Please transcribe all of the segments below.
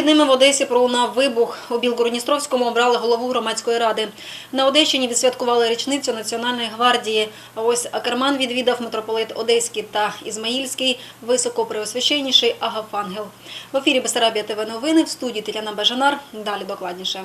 вихідними в Одесі пролунав вибух. У Білгородністровському обрали голову громадської ради. На Одещині відсвяткували річницю Національної гвардії. А ось Акерман відвідав митрополит Одеський та Ізмаїльський, високопреосвященніший Агафангел. В ефірі Бесарабія ТВ новини в студії Тетяна Бажанар. Далі докладніше.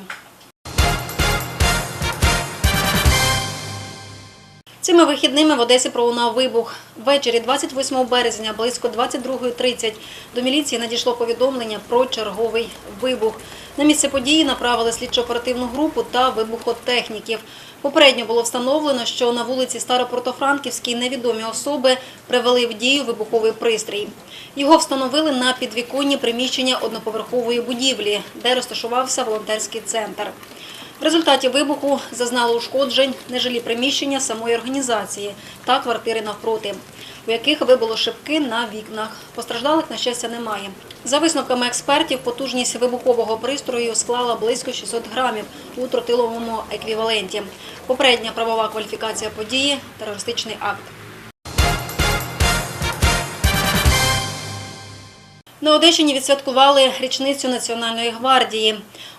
Цими вихідними в Одесі пролунав вибух. Ввечері 28 березня близько 22.30 до міліції надійшло повідомлення про черговий вибух. На місце події направили слідчо-оперативну групу та вибухотехніків. Попередньо було встановлено, що на вулиці Старопротофранківській невідомі особи привели в дію вибуховий пристрій. Його встановили на підвіконні приміщення одноповерхової будівлі, де розташувався волонтерський центр. В результаті вибуху зазнали ушкоджень нежилі приміщення самої організації та квартири навпроти, у яких вибило шибки на вікнах. Постраждалих, на щастя, немає. За висновками експертів, потужність вибухового пристрою склала близько 600 грамів у тротиловому еквіваленті. Попередня правова кваліфікація події – терористичний акт. На Одещині відсвяткували річницю Національної гвардії.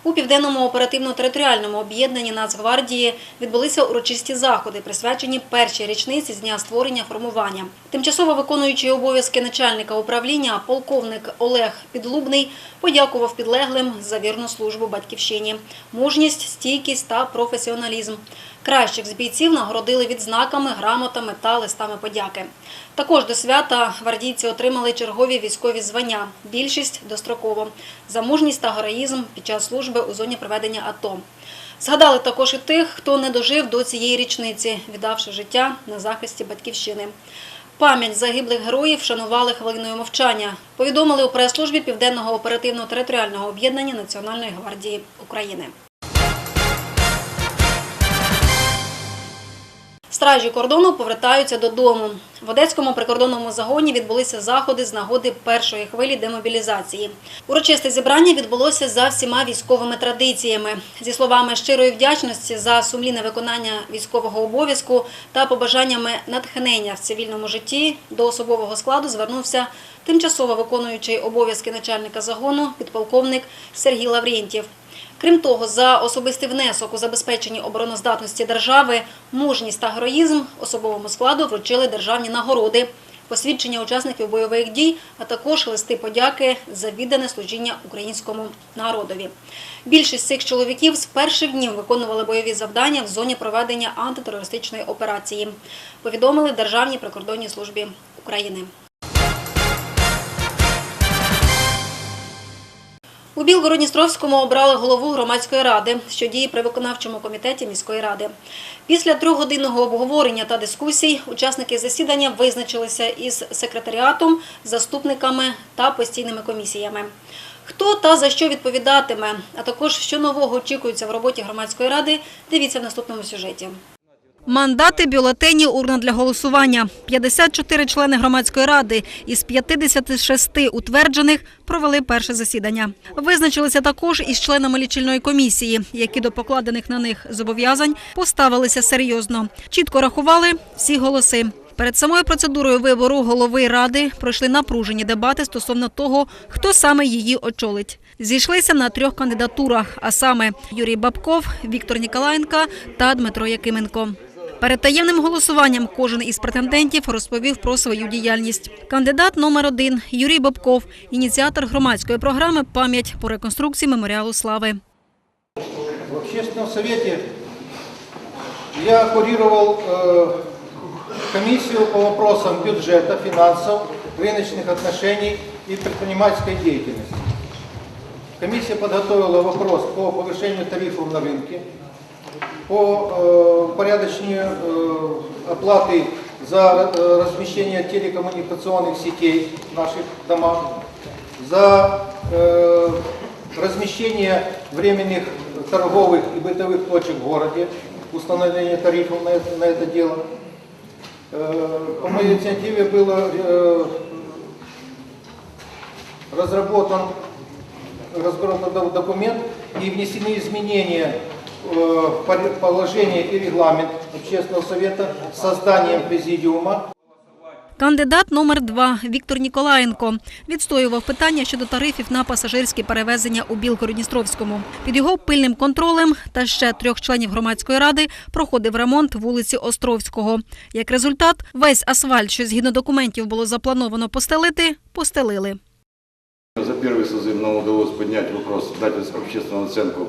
У південному оперативно-територіальному об'єднанні Нацгвардії відбулися урочисті заходи, присвячені першій річниці з дня створення формування. Тимчасово виконуючий обов'язки начальника управління полковник Олег Підлубний подякував підлеглим за вірну службу батьківщині, мужність, стійкість та професіоналізм. Кращих з бійців нагородили відзнаками, грамотами та листами подяки. Також до свята гвардійці отримали чергові військові звання. Більшість достроково за мужність та героїзм під час служби у зоні проведення АТО. Згадали також і тих, хто не дожив до цієї річниці, віддавши життя на захисті батьківщини. Пам'ять загиблих героїв вшанували хвилиною мовчання. Повідомили у прес-службі Південного оперативно-територіального об'єднання Національної гвардії України. Стражі кордону повертаються додому. В Одеському прикордонному загоні відбулися заходи з нагоди першої хвилі демобілізації. Урочисте зібрання відбулося за всіма військовими традиціями. Зі словами щирої вдячності за сумлінне виконання військового обов'язку та побажаннями натхнення в цивільному житті до особового складу звернувся тимчасово виконуючий обов'язки начальника загону підполковник Сергій Лаврєнтів. Крім того, за особистий внесок у забезпеченні обороноздатності держави, мужність та героїзм особовому складу вручили державні нагороди, посвідчення учасників бойових дій, а також листи подяки за віддане служіння українському народові. Більшість цих чоловіків з перших днів виконували бойові завдання в зоні проведення антитерористичної операції. Повідомили Державній прикордонній службі України. У Білгородністровському обрали голову громадської ради, що діє при виконавчому комітеті міської ради. Після трьохгодинного обговорення та дискусій учасники засідання визначилися із секретаріатом, заступниками та постійними комісіями. Хто та за що відповідатиме, а також що нового очікується в роботі громадської ради, дивіться в наступному сюжеті. Мандати, бюлетені, урна для голосування. 54 члени громадської ради із 56 утверджених провели перше засідання. Визначилися також із членами лічильної комісії, які до покладених на них зобов'язань поставилися серйозно. Чітко рахували всі голоси. Перед самою процедурою вибору голови ради пройшли напружені дебати стосовно того, хто саме її очолить. Зійшлися на трьох кандидатурах, а саме Юрій Бабков, Віктор Ніколаєнко та Дмитро Якименко. Перед таємним голосуванням кожен із претендентів розповів про свою діяльність. Кандидат номер один Юрій Бабков, ініціатор громадської програми Пам'ять по реконструкції меморіалу слави. В общественном совете я курировал э, комиссию по вопросам бюджета, финансов, рыночных отношений и предпринимательской деятельности. Комиссия подготовила вопрос по повышению тарифов на рынке, по э, порядочнее э, оплаты за э, размещение телекоммуникационных сетей в наших домах, за э, размещение временных торговых и бытовых точек в городе, установление тарифов на это, на это дело. Э, По моей инициативе был разработан, разработан документ и внесены изменения э, в положение и регламент общественного совета с созданием президиума. Кандидат номер два Віктор Ніколаєнко відстоював питання щодо тарифів на пасажирські перевезення у Білгородністровському. Під його пильним контролем та ще трьох членів громадської ради проходив ремонт вулиці Островського. Як результат, весь асфальт, що згідно документів було заплановано постелити, постелили. За первый созыв нам удалось поднять вопрос, дать общественную оценку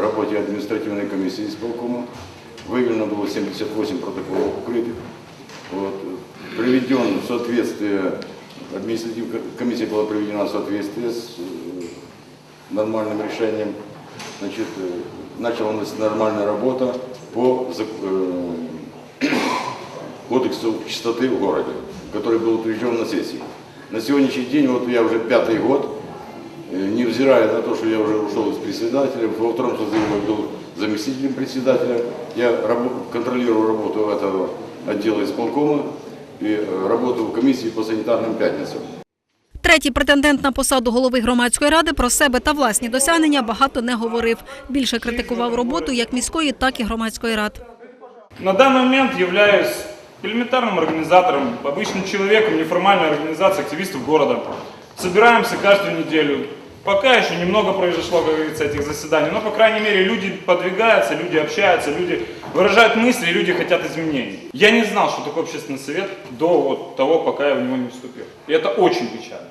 работе административной комиссии исполкома. Выявлено было 78 протоколов укрытых. Вот. Приведен в соответствие, административная комиссия была приведена в соответствие с э, нормальным решением. Значит, э, началась нормальная работа по э, кодексу чистоты в городе, который был утвержден на сессии. На сегодняшний день, вот я уже пятый год, невзирая на то, что я уже ушел из председателя, во втором созыве я был заместителем председателя, я рабо- контролирую работу этого отдела исполкома и э, работу в комиссии по санитарным пятницам. Третій претендент на посаду голови громадської ради про себе та власні досягнення багато не говорив. Більше критикував роботу як міської, так і громадської рад. На данный момент являюсь элементарным организатором, обычным человеком неформальной организации активистов города. Собираемся каждую неделю. Пока еще немного произошло, как говорится, этих заседаний, но, по крайней мере, люди подвигаются, люди общаются, люди выражают мысли, и люди хотят изменений. Я не знал, что такое общественный совет до вот того, пока я в него не вступил. И это очень печально.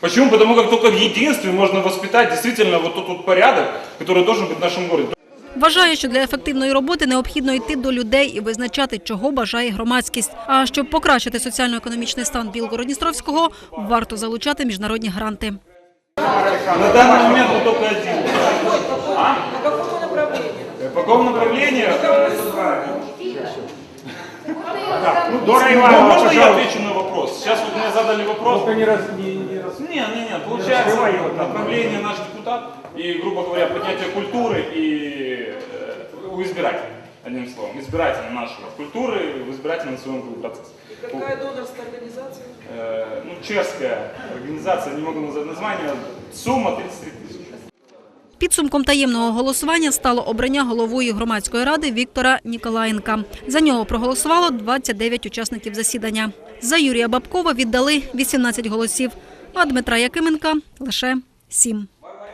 Почему? Потому как только в единстве можно воспитать действительно вот тот вот порядок, который должен быть в нашем городе. Вважає, що для ефективної роботи необхідно йти до людей і визначати, чого бажає громадськість. А щоб покращити соціально-економічний стан Білгородністровського, варто залучати міжнародні гранти. На данный момент он только один. А? По какому направлению? По какому направлению? Ну, Дора Ивановна, можно я пожалуйста. отвечу на вопрос? Сейчас вот мне задали вопрос. Только не раз, не, не раз. Не, не, не, получается, его. направление наш депутат и, грубо говоря, поднятие культуры и э, у избирателей, одним словом, избирателя нашего культуры в избирательном своем процессе. Какая донорская организация? Э, ну, чешская организация, не могу назвать название, сумма 33 тысячи. Підсумком таємного голосування стало обрання головою громадської ради Віктора Ніколаєнка. За нього проголосувало 29 учасників засідання. За Юрія Бабкова віддали 18 голосів, а Дмитра Якименка – лише 7.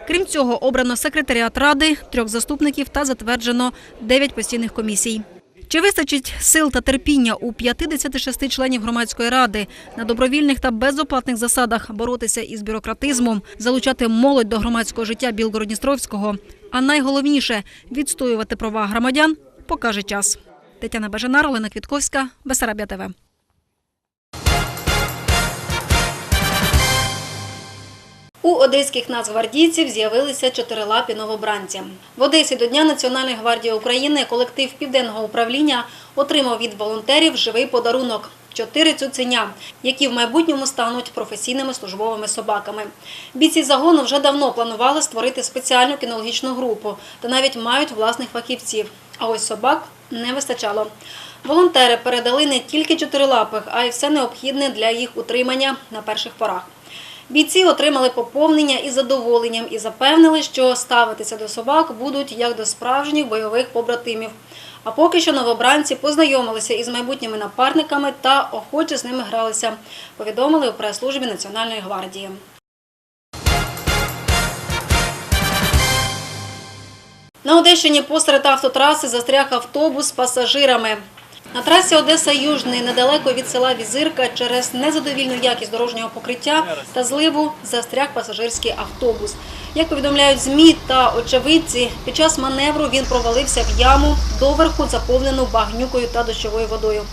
Крім цього, обрано секретаріат ради, трьох заступників та затверджено 9 постійних комісій. Чи вистачить сил та терпіння у 56 членів громадської ради на добровільних та безоплатних засадах боротися із бюрократизмом, залучати молодь до громадського життя Білгородністровського, а найголовніше відстоювати права громадян, покаже час. Тетяна Бажанар, Олена Квітковська, Бесарабія ТВ. У одеських нацгвардійців з'явилися чотирилапі новобранці. В Одесі до Дня Національної гвардії України колектив Південного управління отримав від волонтерів живий подарунок – чотири цуценя, які в майбутньому стануть професійними службовими собаками. Бійці загону вже давно планували створити спеціальну кінологічну групу та навіть мають власних фахівців. А ось собак не вистачало. Волонтери передали не тільки чотирилапих, а й все необхідне для їх утримання на перших порах. Бійці отримали поповнення із задоволенням і запевнили, що ставитися до собак будуть як до справжніх бойових побратимів. А поки що новобранці познайомилися із майбутніми напарниками та охоче з ними гралися, повідомили у прес-службі Національної гвардії. На Одещині посеред автотраси застряг автобус з пасажирами. На трасі Одеса-Южний, недалеко від села Візирка, через незадовільну якість дорожнього покриття та зливу застряг пасажирський автобус. Як повідомляють ЗМІ та очевидці, під час маневру він провалився в яму, доверху заповнену багнюкою та дощовою водою.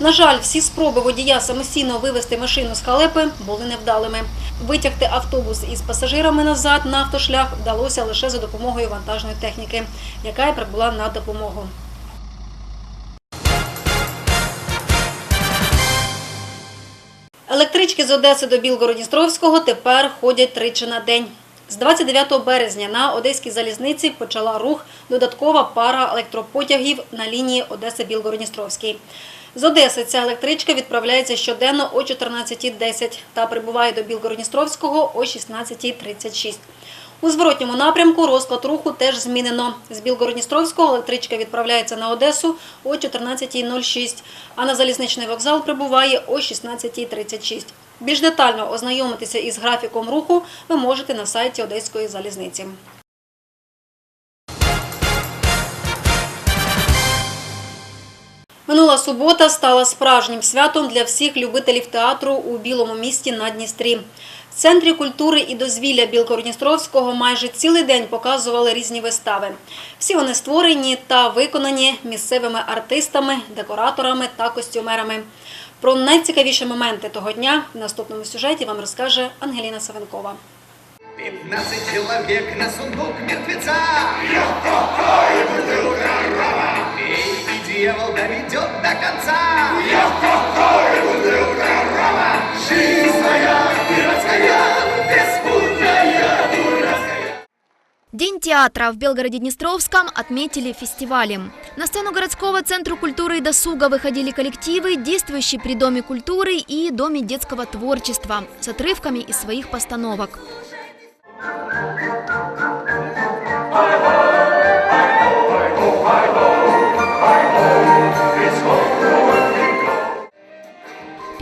На жаль, всі спроби водія самостійно вивести машину з халепи були невдалими. Витягти автобус із пасажирами назад на автошлях вдалося лише за допомогою вантажної техніки, яка й прибула на допомогу. Електрички з Одеси до Білгородністровського тепер ходять тричі на день. З 29 березня на Одеській залізниці почала рух додаткова пара електропотягів на лінії Одеса-Білгородністровський. З Одеси ця електричка відправляється щоденно о 14.10 та прибуває до Білгородністровського о 16.36. У зворотньому напрямку розклад руху теж змінено. З Білгородністровського електричка відправляється на Одесу о 14.06, а на залізничний вокзал прибуває о 16.36. Більш детально ознайомитися із графіком руху ви можете на сайті Одеської залізниці. Минула субота стала справжнім святом для всіх любителів театру у Білому місті на Дністрі. В центрі культури і дозвілля Білгородністровського майже цілий день показували різні вистави. Всі вони створені та виконані місцевими артистами, декораторами та костюмерами. Про найцікавіші моменти того дня в наступному сюжеті вам розкаже Ангеліна Савенкова. 15 человек на сундук мертвеца. Пей, и дьявол доведет до конца. Беспутная, дурацкая. День театра в Белгороде-Днестровском отметили фестивалем. На сцену городского центра культуры и досуга выходили коллективы, действующие при Доме культуры и Доме детского творчества с отрывками из своих постановок.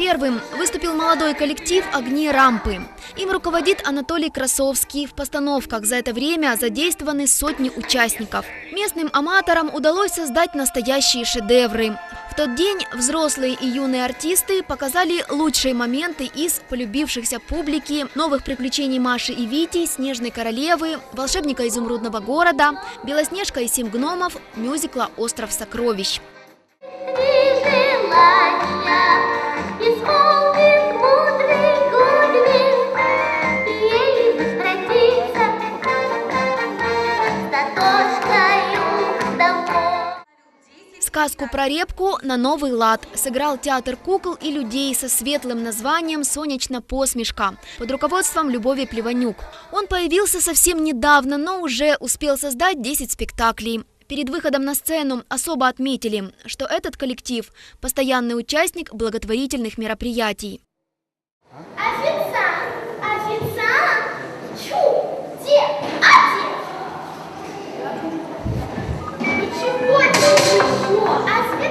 Первым выступил молодой коллектив «Огни рампы». Им руководит Анатолий Красовский. В постановках за это время задействованы сотни участников. Местным аматорам удалось создать настоящие шедевры. В тот день взрослые и юные артисты показали лучшие моменты из полюбившихся публики, новых приключений Маши и Вити, Снежной королевы, волшебника изумрудного города, Белоснежка и семь гномов, мюзикла «Остров сокровищ». Желания Сказку про репку на новый лад сыграл театр кукол и людей со светлым названием «Сонячна посмешка» под руководством Любови Плеванюк. Он появился совсем недавно, но уже успел создать 10 спектаклей. Перед выходом на сцену особо отметили, что этот коллектив – постоянный участник благотворительных мероприятий. Официант, официант, чу, где, а где? Ничего, ничего,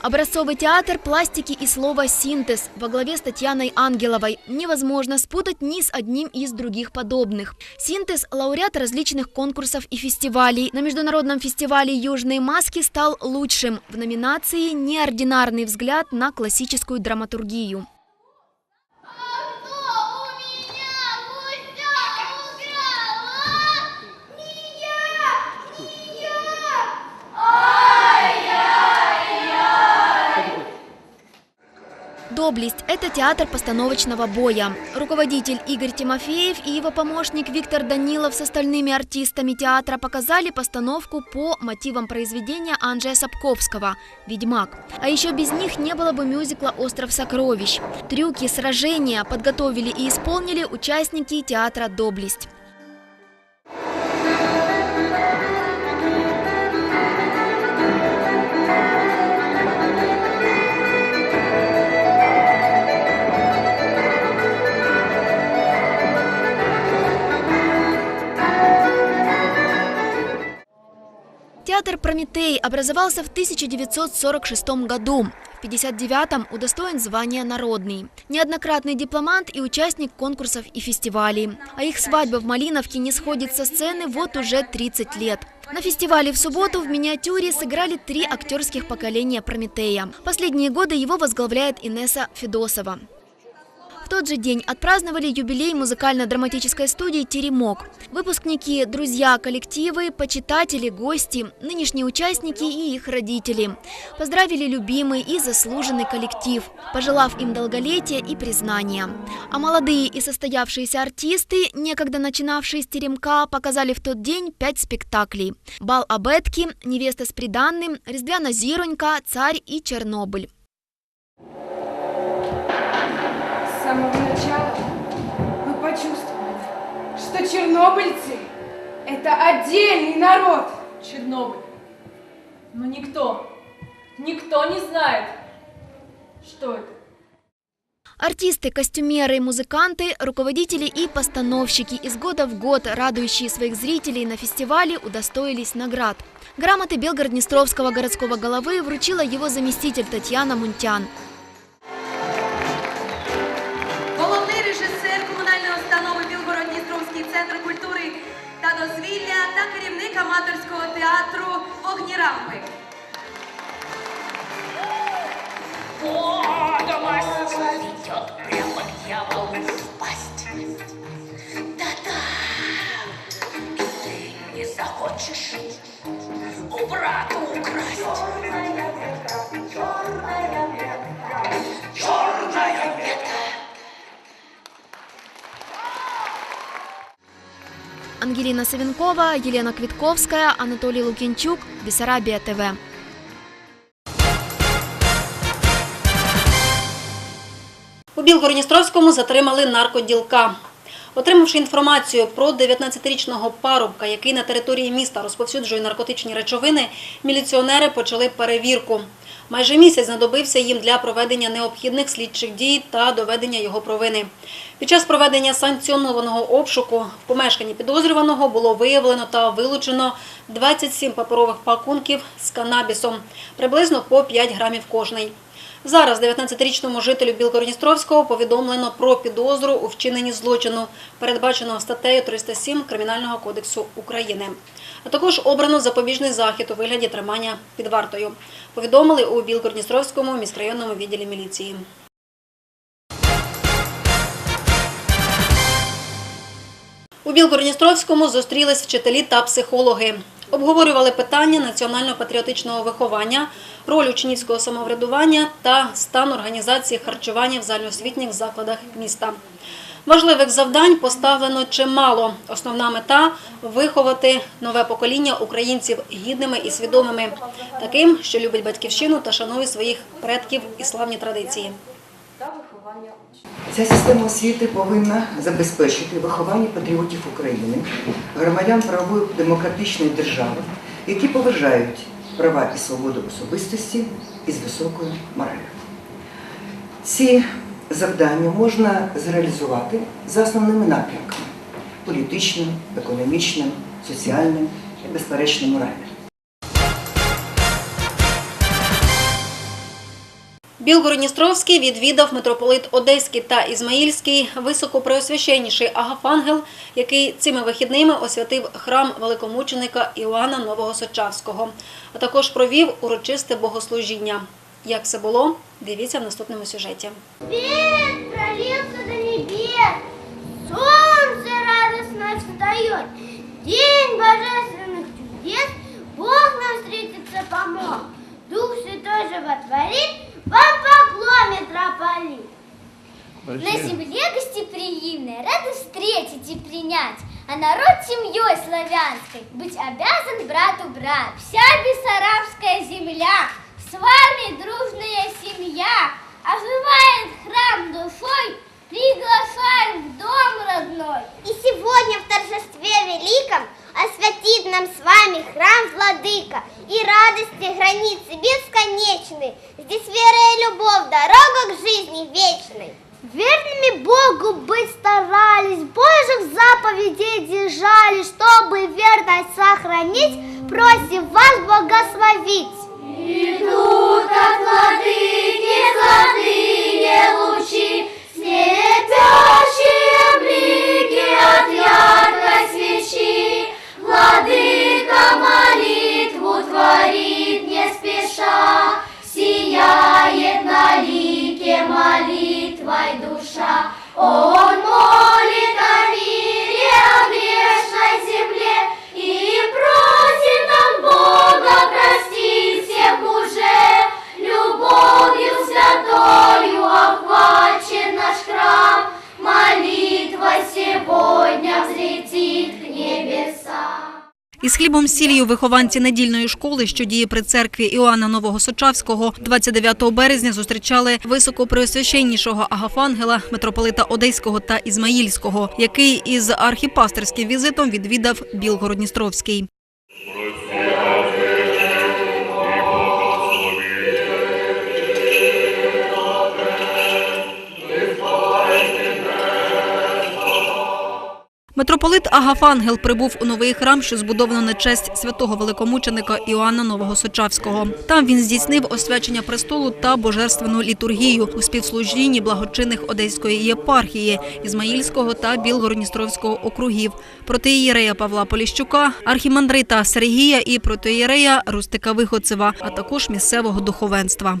Образцовый театр пластики и слова «синтез» во главе с Татьяной Ангеловой невозможно спутать ни с одним из других подобных. «Синтез» – лауреат различных конкурсов и фестивалей. На международном фестивале «Южные маски» стал лучшим в номинации «Неординарный взгляд на классическую драматургию». «Доблесть» – это театр постановочного боя. Руководитель Игорь Тимофеев и его помощник Виктор Данилов с остальными артистами театра показали постановку по мотивам произведения Анджея Сапковского «Ведьмак». А еще без них не было бы мюзикла «Остров сокровищ». Трюки, сражения подготовили и исполнили участники театра «Доблесть». Театр «Прометей» образовался в 1946 году. В 1959-м удостоен звания «Народный». Неоднократный дипломант и участник конкурсов и фестивалей. А их свадьба в Малиновке не сходит со сцены вот уже 30 лет. На фестивале в субботу в миниатюре сыграли три актерских поколения «Прометея». Последние годы его возглавляет Инесса Федосова. В тот же день отпраздновали юбилей музыкально-драматической студии «Теремок». Выпускники, друзья, коллективы, почитатели, гости, нынешние участники и их родители. Поздравили любимый и заслуженный коллектив, пожелав им долголетия и признания. А молодые и состоявшиеся артисты, некогда начинавшие с «Теремка», показали в тот день пять спектаклей. «Бал Абетки», «Невеста с приданным», «Різдвяна зіронька», «Царь» и «Чернобыль». Что чернобыльцы – это отдельный народ. Чернобыль. Но никто, никто не знает, Что это? Артисты, костюмеры, музыканты, руководители и постановщики из года в год, радующие своих зрителей на фестивале, удостоились наград. Грамоты Белгород-Днестровского городского головы вручила его заместитель Татьяна Мунтян. готовы впасть. Да-да, ты не захочешь у брата украсть. Черная ветка, черная ветка. Ангелина Савенкова, Елена Квитковская, Анатолий Лукинчук, Бессарабия ТВ. У Білгородністровському затримали наркоділка. Отримавши інформацію про 19-річного парубка, який на території міста розповсюджує наркотичні речовини, міліціонери почали перевірку. Майже місяць знадобився їм для проведення необхідних слідчих дій та доведення його провини. Під час проведення санкціонованого обшуку в помешканні підозрюваного було виявлено та вилучено 27 паперових пакунків з канабісом, приблизно по 5 грамів кожний. Зараз 19-річному жителю Білгородністровського повідомлено про підозру у вчиненні злочину, передбаченого статтею 307 Кримінального кодексу України. А також обрано запобіжний захід у вигляді тримання під вартою. Повідомили у Білгородністровському міськрайонному відділі міліції. У Білгородністровському зустрілись вчителі та психологи. Обговорювали питання національно-патріотичного виховання, роль учнівського самоврядування та стан організації харчування в загальноосвітніх закладах міста. Важливих завдань поставлено чимало. Основна мета виховати нове покоління українців гідними і свідомими, таким, що любить батьківщину та шанує своїх предків і славні традиції. Ця система освіти повинна забезпечити виховання патріотів України, громадян правової демократичної держави, які поважають права і свободу особистості із високою моралью. Ці завдання можна зреалізувати за основними напрямками політичним, економічним, соціальним і, безперечно, моральним. Білгородністровський відвідав митрополит Одеський та Ізмаїльський високопреосвященніший Агафангел, який цими вихідними освятив храм великомученика Іоанна Нового Сочавського, а також провів урочисте богослужіння. Як це було, дивіться в наступному сюжеті. Свет пролился до небес, солнце радостно встает. День божественных чудес, Бог нам встретиться помог. Дух Святой животворит, вам поклон, митрополит. На земле гостеприимной, рады встретить и принять, а народ семьей славянской быть обязан брату брат. Вся бессарабская земля, с вами дружная семья, оживает храм душой, приглашаем в дом родной. И сегодня в торжестве великом осветит нам с вами храм Владыка и радости границы бесконечны. Здесь вера и любовь, дорога к жизни вечной. Верными Богу быть старались, Божьих заповедей держались, чтобы верность сохранить, просим вас благословить. Идут от владыки золотые лучи, слепящие Із вихованці недільної школи, що діє при церкві Іоанна Нового Сочавського, 29 березня зустрічали високопреосвященнішого Агафангела, митрополита Одеського та Ізмаїльського, який із архіпастерським візитом відвідав Білгород-Дністровський. Митрополит Агафангел прибув у новий храм, що збудовано на честь святого великомученика Іоанна Нового Сочавського. Там він здійснив освячення престолу та божественну літургію у співслужінні благочинних Одеської єпархії, Ізмаїльського та Білгородністровського округів, протиєрея Павла Поліщука, архімандрита Сергія і протиєрея Рустика Виходцева, а також місцевого духовенства.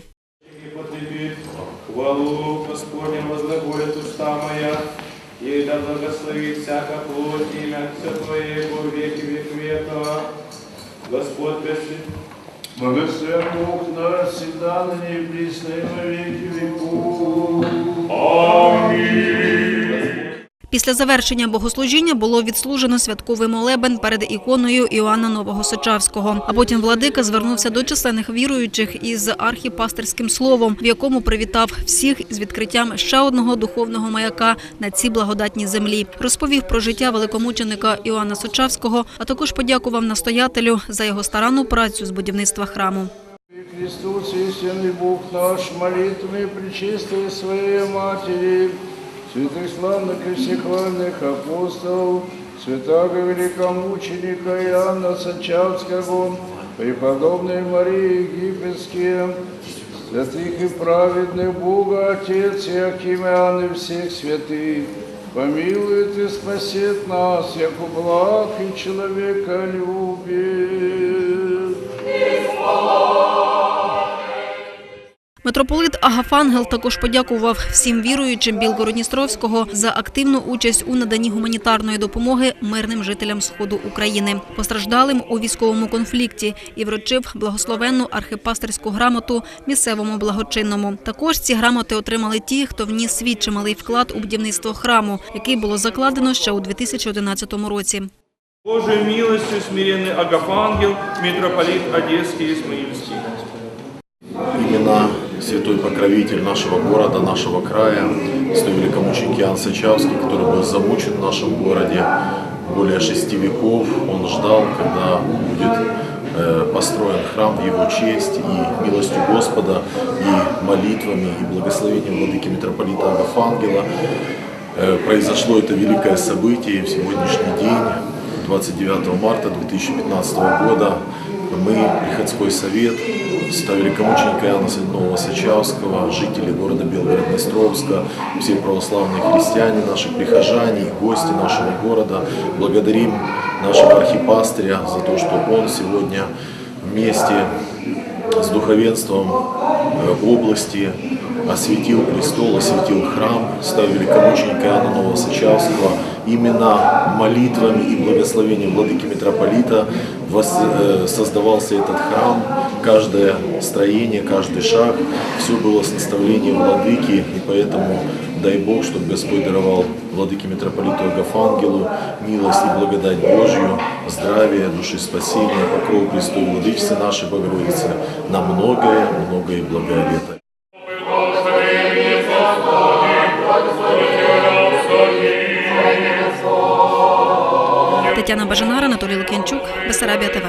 Хвалу Господня возглаголит уста моя, да благословит всяко плоть имя все Твоего веки век века. Господь пресвят. Благословен Бог наш, всегда на ней близко и во веки веков. Аминь. Після завершення богослужіння було відслужено святковий молебен перед іконою Іоанна Нового Сочавського. А потім владика звернувся до численних віруючих із архіпастерським словом, в якому привітав всіх з відкриттям ще одного духовного маяка на цій благодатній землі. Розповів про життя великомученика Іоанна Сочавського, а також подякував настоятелю за його старанну працю з будівництва храму. Христос, истинный Бог наш, молитвами причистой Своей Матери, святых славных и всехвальных апостолов, святого великомученика Иоанна Сачавского, преподобной Марии Египетские, святых и праведных Бога Отец и Акимеан и всех святых, помилует и спасет нас, яко благ и человека любит. Митрополит Агафангел також подякував всім віруючим Білгородністровського за активну участь у наданні гуманітарної допомоги мирним жителям сходу України, постраждалим у військовому конфлікті, і вручив благословенну архипастерську грамоту місцевому благочинному. Також ці грамоти отримали ті, хто вніс свій чималий вклад у будівництво храму, який було закладено ще у 2011 році. Божою милостью смиренный Агафангел, митрополит Одесский и Исмаильский. имена святой покровитель нашего города, нашего края, святой великомученик Иоанн Сачавский, который был замучен в нашем городе более шести веков. Он ждал, когда будет э, построен храм в его честь и милостью Господа, и молитвами, и благословением владыки митрополита Агафангела. Э, Произошло это великое событие в сегодняшний день, 29 марта 2015 года, мы, Приходской совет, святого великомученика Иоанна Святого Сачавского, жители города Белгород-Днестровска, все православные христиане, наши прихожане и гости нашего города, благодарим нашего архипастыря за то, что он сегодня вместе с духовенством э, области осветил престол, осветил храм, ставил великомученика Иоанна Нового Сачавского. Именно молитвами и благословением владыки митрополита создавался этот храм. Каждое строение, каждый шаг, все было с наставлением владыки, и поэтому дай Бог, чтобы Господь даровал владыке митрополиту Агафангелу милость и благодать Божью, здравие, души спасения, покров Престой Владычицы нашей Богородицы на многое, многое и Тетяна Бажанар, Анатолій Лук'янчук, Бесарабія ТВ.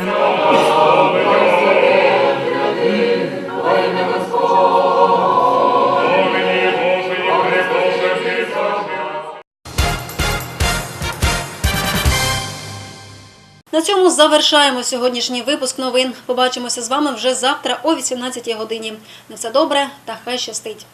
На цьому завершаємо сьогоднішній випуск новин. Побачимося з вами вже завтра о 18 годині. На все добре та хай щастить.